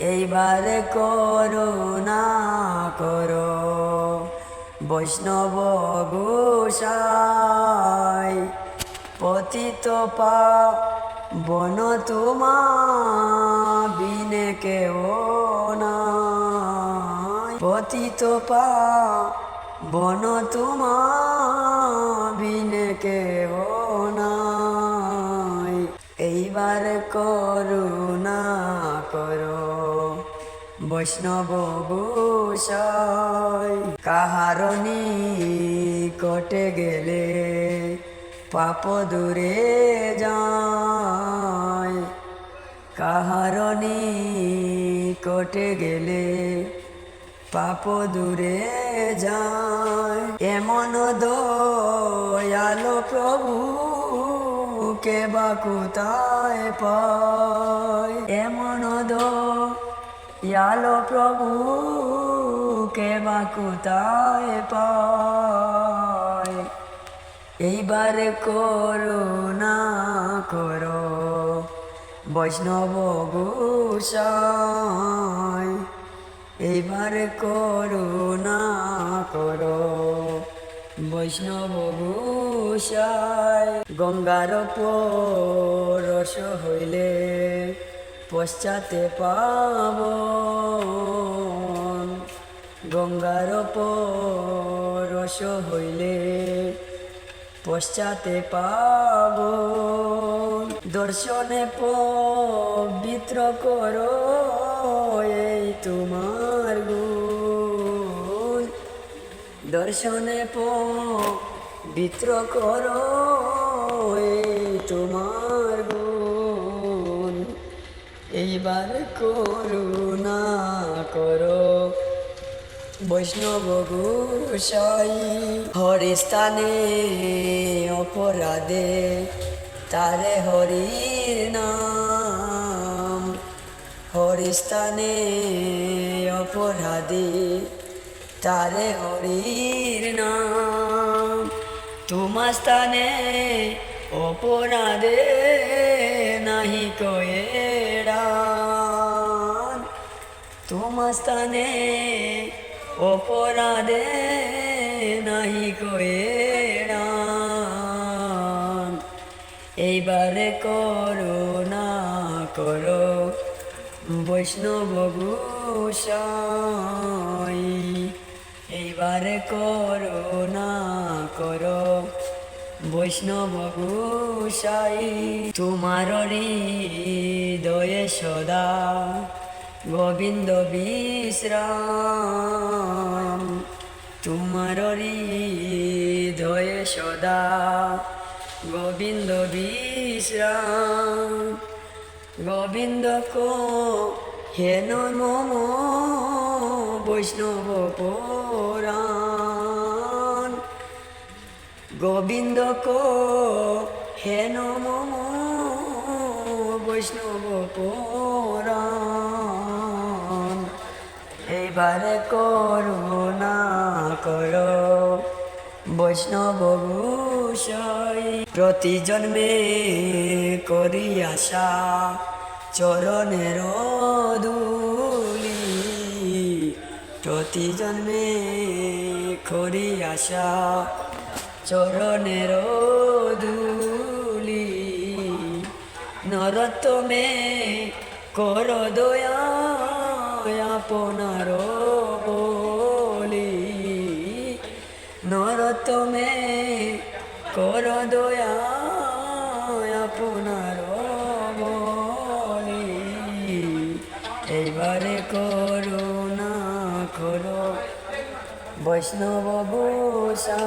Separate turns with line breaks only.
এইবার করুণা করো। বৈষ্ণব গোসাই, পতিত পা বন তোমা বিনে কেও নাই। পতিত পা বন তোমা বিনে কেও নাই। এইবার করুণা করো বৈষ্ণব গোসাই কাহারণী কটে গেলে পাপ দূরে যায়। কাহারণী কটে গেলে পাপ দূরে যায়। এমন দয়ালো প্রভু কে বা কোথায় পায়? এমন দয়ালো প্রভু কে বা কোথায় পায়? এইবার করুণা করো, বৈষ্ণব গোসাই। এইবার করুণা করো, বৈষ্ণব গোসাই। গঙ্গার পরশ হইলে পশ্চাতে পাব গঙ্গার পরশ হইলে পশ্চাতে পাব দর্শনে পবিত্র করো এই তোমার গুণ। দর্শনে পবিত্র করো এইবার করুণা করো। বৈষ্ণব গোসাই হরি স্থানে অপরাধে, তারে হরির নাম। হরি স্থানে অপরাধে, তারে হরির নাম। তোমার স্থানে অপরাধে নাহি কয়েরান তোমার স্থানে অপরাধে নাহি কয়েরান এইবারে করুণা করো বৈষ্ণব গোসাই এইবারে করুণা করো বৈষ্ণব গোসাই তোমার হৃদয়ে সদা গোবিন্দ বিশ্রাম। তোমার হৃদয়ে সদা গোবিন্দ বিশ্রাম। গোবিন্দ কো হেন মম বৈষ্ণব পুরাণ। গোবিন্দ কো হেন মম বৈষ্ণব পুরাণ। এইবারে করুণা করো। বৈষ্ণব প্রতি জন্মে করি আশা, চরণের ধুলি প্রতি জন্মে করি আশা, চরণের ধুলি নরতমে কর দয়া। আপনার বলি। নরতমে কর দয়া আপনার বলি। এইবারে করুণা করো। বৈষ্ণব গোসাই